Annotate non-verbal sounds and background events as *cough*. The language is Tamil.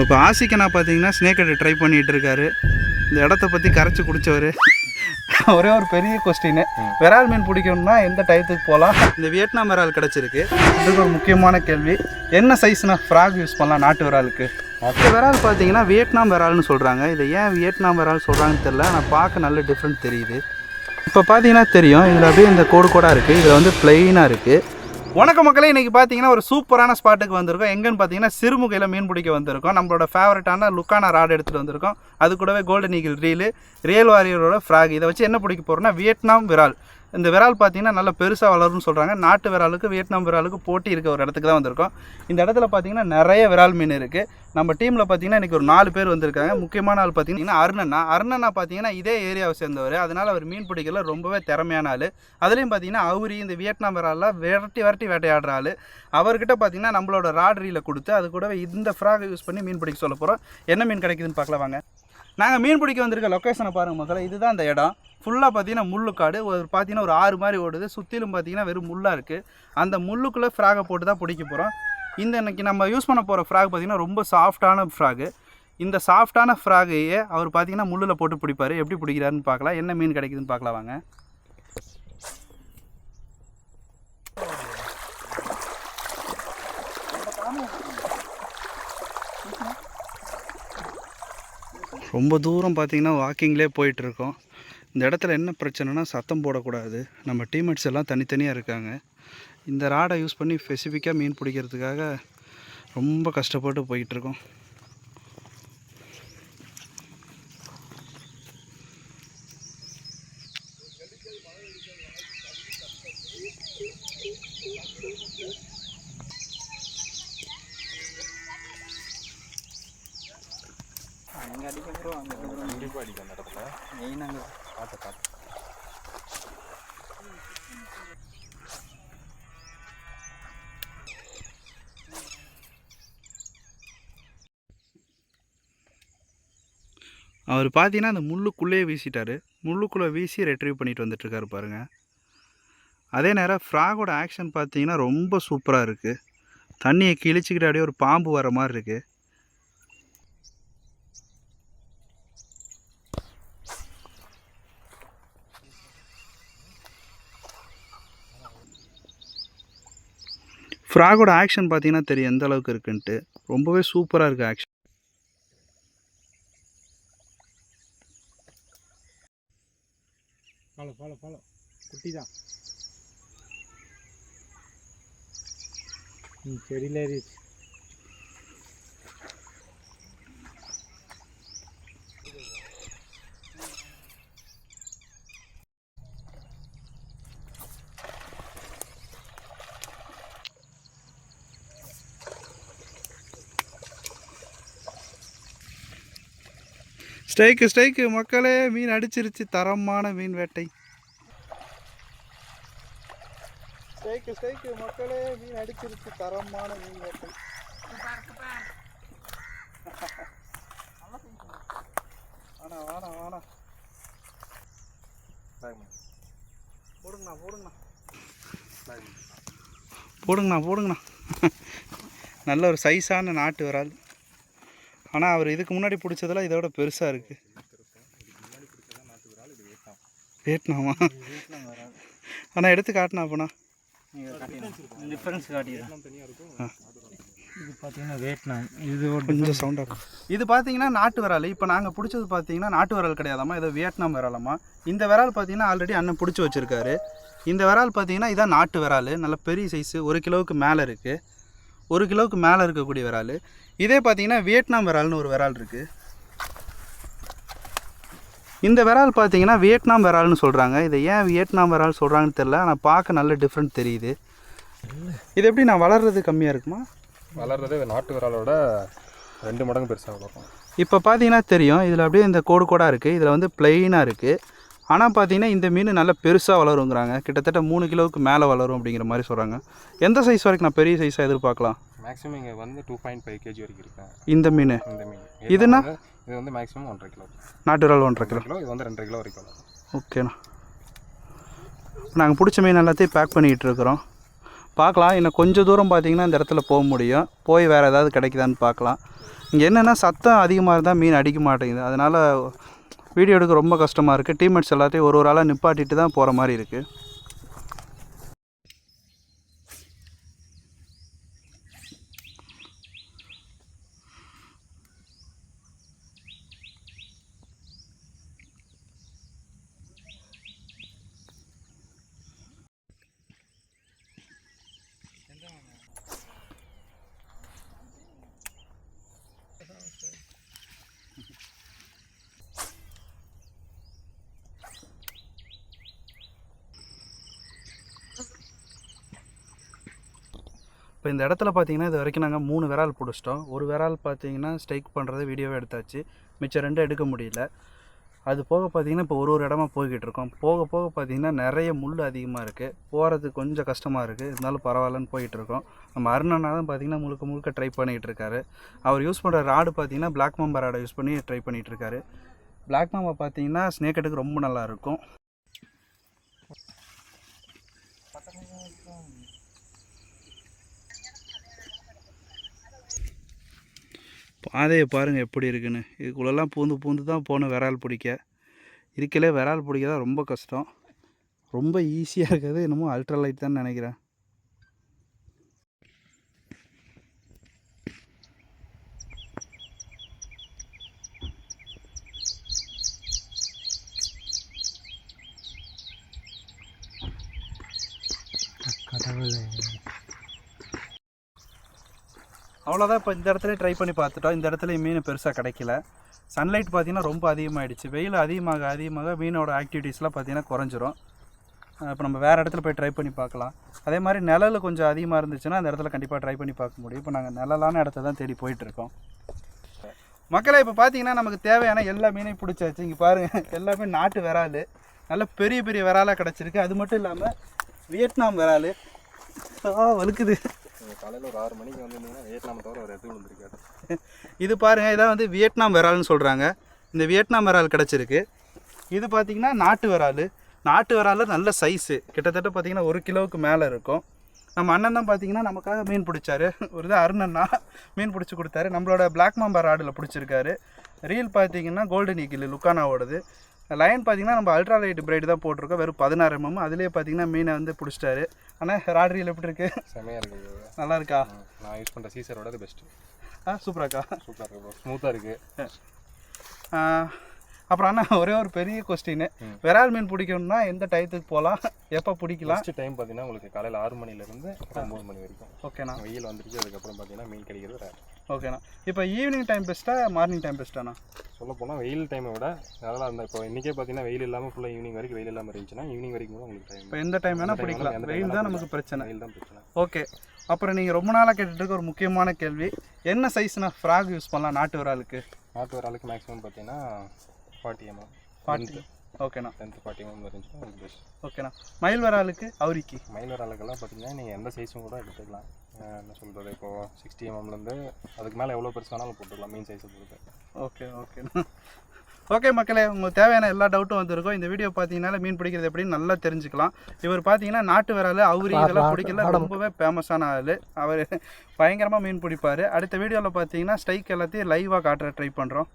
நம்ம இப்போ ஆசிக்கனா பார்த்தீங்கன்னா ஸ்னேக்கடை ட்ரை பண்ணிகிட்டு இருக்காரு. இந்த இடத்த பற்றி கரைச்சி குடித்தவர் ஒரே ஒரு பெரிய கொஸ்டின் விரால் மீன் பிடிக்கணும்னா எந்த டயத்துக்கு போகலாம் இந்த வியட்நாம் விரால் கிடச்சிருக்கு. இதுக்கு ஒரு முக்கியமான கேள்வி. என்ன சைஸ்னா ஃப்ராக் யூஸ் பண்ணலாம் நாட்டு விராலுக்கு? மற்ற விரால் பார்த்தீங்கன்னா வியட்நாம் விரால்னு சொல்கிறாங்க இதை ஏன் வியட்நாம் விரால் சொல்கிறாங்கன்னு தெரியல. ஆனால் பார்க்க நல்ல டிஃப்ரெண்ட் தெரியுது. இப்போ பார்த்தீங்கன்னா தெரியும். இதில் அப்படியே இந்த கோடு கோடாக இருக்குது இதில் வந்து பிளெயினாக இருக்குது வணக்க மக்களே இன்றைக்கி பார்த்தீங்கன்னா ஒரு சூப்பரான ஸ்பாட்டுக்கு வந்திருக்கோம். எங்கன்னு பார்த்தீங்கன்னா சிறுமுகையில் மீன் பிடிக்க வந்திருக்கோம். நம்மளோட ஃபேவரட்டான லுக்கான ராட் எடுத்துகிட்டு வந்திருக்கோம். அது கூடவே கோல்டன் ஈகிள் ரீலு ரியல் வாரியரோட ஃப்ராக் இதை வச்சு என்ன பிடிக்க போகிறோம்னா வியட்நாம் விரால். இந்த விரால் பார்த்தீங்கன்னா நல்லா பெருசாக வளரும்னு சொல்கிறாங்க நாட்டு விராலுக்கு வியட்நாம் விராலுக்கு போட்டி இருக்க ஒரு இடத்துக்கு தான் வந்திருக்கோம். இந்த இடத்துல பார்த்தீங்கன்னா நிறைய விரால் மீன் இருக்குது நம்ம டீமில் பார்த்தீங்கன்னா இன்றைக்கி ஒரு நாலு பேர் வந்திருக்காங்க. முக்கியமான ஆள் பார்த்தீங்கன்னா அருணண்ணா. அருணண்ணா பார்த்தீங்கன்னா இதே ஏரியாவை சேர்ந்தவர். அதனால் அவர் மீன் பிடிக்கல. ரொம்பவே திறமையான ஆள். அதுலேயும் பார்த்தீங்கன்னா அவரி இந்த வியட்நாம் விராலில் விரட்டி விரட்டி வேட்டையாடுற ஆள். அவர்கிட்ட பார்த்தீங்கன்னா நம்மளோட ராட்ரியில் கொடுத்து அது கூடவே இந்த ஃப்ராக் யூஸ் பண்ணி மீன் பிடிக்க சொல்ல போகிறோம் என்ன மீன் கிடைக்குதுன்னு பார்க்கலாம் வாங்க. நாங்கள் மீன் பிடிக்க வந்திருக்க லொக்கேஷனை பாருங்கள் மக்களை இதுதான் அந்த இடம். ஃபுல்லாக பார்த்தீங்கன்னா முள்ளுக்காடு. ஒரு பார்த்தீங்கன்னா ஒரு ஆறு மாதிரி ஓடுது. சுற்றிலும் பார்த்தீங்கன்னா வெறும் முள்ளாக இருக்குது அந்த முள்ளுக்குள்ளே ஃப்ராகை போட்டு தான் பிடிக்க போகிறோம் இந்த இன்னைக்கு நம்ம யூஸ் பண்ண போகிற ஃப்ராக் பார்த்தீங்கன்னா ரொம்ப சாஃப்டான ஃப்ராகு இந்த சாஃப்டான ஃப்ராகையே அவர் பார்த்தீங்கன்னா முள்ளில் போட்டு பிடிப்பாரு. எப்படி பிடிக்கிறாருன்னு பார்க்கலாம். என்ன மீன் கிடைக்குதுன்னு பார்க்கலாம் வாங்க. ரொம்ப தூரம் பார்த்தீங்கன்னா வாக்கிங்லேயே போயிட்டுருக்கோம். இந்த இடத்துல என்ன பிரச்சனைனா சத்தம் போடக்கூடாது. நம்ம டீம்மேட்ஸ் எல்லாம் தனித்தனியாக இருக்காங்க. இந்த ராடை யூஸ் பண்ணி ஸ்பெசிஃபிக்காக மீன் பிடிக்கிறதுக்காக ரொம்ப கஷ்டப்பட்டு போயிட்டுருக்கோம் அங்கே அடிக்க ப்ரோ அங்கே கண்டிப்பாக அடிக்கும் அந்த இடத்துல மெயின் அங்கே பார்த்து பார்த்து அவர் பார்த்தீங்கன்னா அந்த முள்ளுக்குள்ளேயே வீசிட்டார். முள்ளுக்குள்ளே வீசி ரெட்ரீவ் பண்ணிட்டு வந்துட்டுருக்காரு பாருங்கள் அதே நேரம் ஃப்ராகோட ஆக்ஷன் பார்த்தீங்கன்னா ரொம்ப சூப்பராக இருக்குது தண்ணியை கிழிச்சிக்கிட்டு அப்படியே ஒரு பாம்பு வர மாதிரி இருக்குது ஃப்ராகோட ஆக்ஷன் பார்த்தீங்கன்னா தெரியும் எந்த அளவுக்கு இருக்குன்ட்டு. ரொம்பவே சூப்பராக இருக்குது ஆக்ஷன். ஃபாலோ ஃபாலோ ஃபாலோ குட்டி தான் ம் செடியில் ஏறிச்சு ஸ்டைக்கு ஸ்டைக்கு மக்களே மீன் அடிச்சிருச்சு. தரமான மீன் வேட்டை. ஸ்டைக்கு ஸ்டைக்கு மக்களே மீன் அடிச்சிருச்சு. தரமான மீன் வேட்டை. வாணா வாணா வாணா. போடுங்கண்ணா போடுங்கண்ணா. போடுங்கண்ணா போடுங்கண்ணா. நல்ல ஒரு சைஸான நாட்டு வரால் ஆனால் அவர் இதுக்கு முன்னாடி பிடிச்சதெல்லாம் இதோட பெருசாக இருக்குது வியட்நாமா? ஆனால் எடுத்து காட்டினா அப்போனா? டிஃப்ரென்ஸ் இது பார்த்தீங்கன்னா வியட்நாம் இது கொஞ்சம் சவுண்டாக இது பார்த்தீங்கன்னா நாட்டு விரால். இப்போ நாங்கள் பிடிச்சது பார்த்தீங்கன்னா நாட்டு விரால் கிடையாதாம்மா. இது வியட்நாம் விராலம்மா. இந்த விரால் பார்த்தீங்கன்னா ஆல்ரெடி அண்ணன் பிடிச்சி வச்சுருக்காரு. இந்த விரால் பார்த்தீங்கன்னா இதான் நாட்டு விரால். நல்ல பெரிய சைஸு ஒரு கிலோவுக்கு மேலே இருக்குது ஒரு கிலோவுக்கு மேலே இருக்கக்கூடிய விரால் இதே பார்த்தீங்கன்னா வியட்நாம் விரால்னு ஒரு விரால் இருக்குது இந்த விரால் பார்த்தீங்கன்னா வியட்நாம் விரால்னு சொல்கிறாங்க இதை ஏன் வியட்நாம் விரால் சொல்கிறாங்கன்னு தெரில ஆனால் பார்க்க நல்ல டிஃப்ரெண்ட் தெரியுது. இது எப்படி நான் வளர்றது கம்மியாக இருக்குமா? வளர்றது நாட்டு விராலோட ரெண்டு மடங்கு பெருசாக வளரும் இப்போ பார்த்தீங்கன்னா தெரியும். இதில் அப்படியே இந்த கோடு கோடாக இருக்குது இதில் வந்து பிளெயினாக இருக்குது ஆனால் பார்த்தீங்கன்னா இந்த மீன் நல்லா பெருசாக வளருங்கிறாங்க. கிட்டத்தட்ட மூணு கிலோவுக்கு மேலே வளரும் அப்படிங்கிற மாதிரி சொல்கிறாங்க எந்த சைஸ் வரைக்கும் நான் பெரிய சைஸாக எதிர்பார்க்கலாம்? மேக்ஸிமம் இங்கே வந்து டூ பாயிண்ட் ஃபைவ் கேஜி வரைக்கும் இருக்கேன் இந்த மீன்? இந்த மீன். இதுனா? இது வந்து மேக்ஸிமம் ஒன்றரை கிலோ. நாட்டு ஒன்றரை கிலோ. கிலோ இது வந்து ரெண்டரை கிலோ வரைக்கும் ஓகேண்ணா நாங்கள் பிடிச்ச மீன் எல்லாத்தையும் பேக் பண்ணிக்கிட்டு இருக்கிறோம். பார்க்கலாம். இன்னும் கொஞ்சம் தூரம் பார்த்தீங்கன்னா இந்த இடத்துல போக முடியும். போய் வேறு ஏதாவது கிடைக்குதான்னு பார்க்கலாம். இங்கே என்னென்னா சத்தம் அதிகமாக இருந்தால் மீன் அடிக்க மாட்டேங்குது. அதனால் வீடியோ எடுக்க ரொம்ப கஷ்டமாக இருக்குது டீம்மேட்ஸ் எல்லாத்தையும் ஒரு ஒரு ஆளாக நிப்பாட்டிட்டு தான் போகிற மாதிரி இருக்குது இப்போ இந்த இடத்துல பார்த்தீங்கன்னா இது வரைக்கும் நாங்கள் மூணு விரால் பிடிச்சிட்டோம். ஒரு விரால் பார்த்தீங்கன்னா ஸ்ட்ரைக் பண்ணுறதை வீடியோவே எடுத்தாச்சு. மிச்சம் ரெண்டும் எடுக்க முடியல. அது போக பார்த்தீங்கன்னா இப்போ ஒரு ஒரு இடமா போய்கிட்டு இருக்கோம். போக போக பார்த்தீங்கன்னா நிறைய முள் அதிகமாக இருக்குது போகிறது கொஞ்சம் கஷ்டமாக இருக்குது இருந்தாலும் பரவாயில்லன்னு போயிட்டு இருக்கோம். நம்ம அருணனா தான் பார்த்தீங்கன்னா முழுக்க முழுக்க ட்ரை பண்ணிகிட்டு இருக்காரு. அவர் யூஸ் பண்ணுற ராடு பார்த்தீங்கன்னா பிளாக் மாம்பா ராடை யூஸ் பண்ணி ட்ரை பண்ணிகிட்டு இருக்காரு. பிளாக் மாம்பா பார்த்தீங்கன்னா ஸ்னேக்கெட்டுக்கு ரொம்ப நல்லாயிருக்கும் பாதையை பாருங்கள் எப்படி இருக்குன்னு. இதுக்குள்ளெல்லாம் பூந்து பூந்து தான் போகணும் விரால் பிடிக்க. இருக்கலே விரால் பிடிக்க தான் ரொம்ப கஷ்டம். ரொம்ப ஈஸியாக இருக்கிறது என்னமோ அல்ட்ரா லைட் தான் நினைக்கிறேன். அவ்வளோதான் இப்போ இந்த இடத்துல ட்ரை பண்ணி பார்த்துட்டோம் இந்த இடத்துல மீன் பெருசாக கிடைக்கல. சன்லைட் பார்த்தீங்கன்னா ரொம்ப அதிகமாகிடுச்சு வெயில் அதிகமாக அதிகமாக மீனோட ஆக்டிவிட்டீஸ்லாம் பார்த்தீங்கன்னா குறைஞ்சிரும். இப்போ நம்ம வேறு இடத்துல போய் ட்ரை பண்ணி பார்க்கலாம். அதே மாதிரி நிழல் கொஞ்சம் அதிகமாக இருந்துச்சுன்னா அந்த இடத்துல கண்டிப்பாக ட்ரை பண்ணி பார்க்க முடியும். இப்போ நாங்கள் நிழலான இடத்த தான் தேடி போயிட்டுருக்கோம் மக்களை இப்போ பார்த்தீங்கன்னா நமக்கு தேவையான எல்லா மீனையும் பிடிச்சாச்சு. இங்கே பாருங்கள் எல்லாமே நாட்டு விரால் நல்ல பெரிய பெரிய விராலாக கிடச்சிருக்கு. அது மட்டும் இல்லாமல் வியட்நாம் விரால் ஆ வலுக்குது காலையில் ஒரு ஆறு மணிக்கு வந்திருந்தீங்கன்னா வியட்நாம் தவிர ஒரு எதுவும் வந்துருக்காது. *laughs* இது பாருங்கள் இதான் வந்து வியட்நாம் விரால்னு சொல்கிறாங்க இந்த வியட்நாம் விரால் கிடச்சிருக்கு. இது பார்த்திங்கன்னா நாட்டு விரால். நாட்டு விராலில் நல்ல சைஸு கிட்டத்தட்ட பார்த்தீங்கன்னா ஒரு கிலோவுக்கு மேலே இருக்கும். நம்ம அண்ணன் தான் பார்த்தீங்கன்னா நமக்காக மீன் பிடிச்சாரு. *laughs* ஒரு இது அருணண்ணா மீன் பிடிச்சி கொடுத்தாரு. நம்மளோட பிளாக் மாம்பர் ஆடில் பிடிச்சிருக்காரு. ரீல் பார்த்தீங்கன்னா கோல்டன் ஈக்கிள் லுக்கானாவோடது லைன் பார்த்தீங்கன்னா நம்ம அல்ட்ரா லைட் பிரைட் தான் போட்டிருக்கோம். வெறும் பதினாறு எம்எம் அதுலேயே பார்த்தீங்கன்னா மீனை வந்து பிடிச்சிட்டாரு. ஆனால் ராட் ரீல் எப்படி இருக்கு? செமையாக இருக்குது நல்லா இருக்கா? நான் யூஸ் பண்ணுற சீசரோட பெஸ்ட்டு ஆ சூப்பராக்கா சூப்பராக இருக்குது ஸ்மூத்தாக இருக்குது அப்புறம் அண்ணா ஒரே ஒரு பெரிய கொஸ்டின். விரால் மீன் பிடிக்கணும்னா எந்த டயத்துக்கு போகலாம்? எப்போ பிடிக்கலாம்? டைம் பார்த்தீங்கன்னா உங்களுக்கு காலையில் ஆறு மணிலேருந்து ஒம்பது மணி வரைக்கும். ஓகேண்ணா வெயில் வந்துருச்சு அதுக்கப்புறம் பார்த்தீங்கன்னா மீன் கிடைக்கிறது. ஓகேண்ணா இப்போ ஈவினிங் டைம் பெஸ்ட்டா மார்னிங் டைம் பெஸ்ட்டாண்ணா சொல்ல போனால் வெயில் டைமை விட நல்லா இருந்தால் இப்போ இன்றைக்கே பார்த்தீங்கன்னா வெயில் இல்லாமல் ஃபுல்லாக ஈவினிங் வரைக்கும் வெயில் இல்லாமல் இருந்துச்சுன்னா ஈவினிங் வரைக்கும் கூட உங்களுக்கு டைம் இப்போ எந்த டைம் வேணால் பிடிக்கலாம். time வெயில் தான் நமக்கு பிரச்சனை. வெயில் தான் பிரச்சனை. ஓகே அப்புறம் நீங்கள் ரொம்ப நாளாக கேட்டுட்டு இருக்க ஒரு முக்கியமான கேள்வி. என்ன சைஸ்னா ஃப்ராக் யூஸ் பண்ணலாம் நாட்டு விராலுக்கு? நாட்டு ஒரு ஆளுக்கு மேக்ஸிமம் பார்த்தீங்கன்னா ஃபார்ட்டி எம்எம் ஃபார்ட்டி ஓகேண்ணா டென்த்து ஃபார்ட்டி எம்எம் இருந்துச்சுன்னா உங்களுக்கு பெஸ்ட் ஓகேண்ணா மயில் விராலுக்கு அவுரிக்கு. மயிலர் ஆளுக்கெல்லாம் பார்த்தீங்கன்னா நீங்கள் எந்த சைஸும் கூட எடுத்துக்கலாம். என்ன சொல்கிறது இப்போது சிக்ஸ்டி எம்எம்லேருந்து அதுக்கு மேலே எவ்வளோ பெருசு வேணாலும் போட்டுக்கலாம் மீன் சைஸை பொறுத்து. ஓகே ஓகேண்ணா ஓகே மக்களே உங்களுக்கு தேவையான எல்லா டவுட்டும் வந்திருக்கும். இந்த வீடியோ பார்த்தீங்கன்னா மீன் பிடிக்கிறது எப்படின்னு நல்லா தெரிஞ்சுக்கலாம். இவர் பார்த்தீங்கன்னா நாட்டு விரால் அவுரி இதெல்லாம் பிடிக்கல. ரொம்பவே ஃபேமஸான ஆள். அவர் பயங்கரமாக மீன் பிடிப்பார். அடுத்த வீடியோவில் பார்த்தீங்கன்னா ஸ்ட்ரைக் எல்லாத்தையும் லைவாக காட்டுற ட்ரை பண்ணுறோம்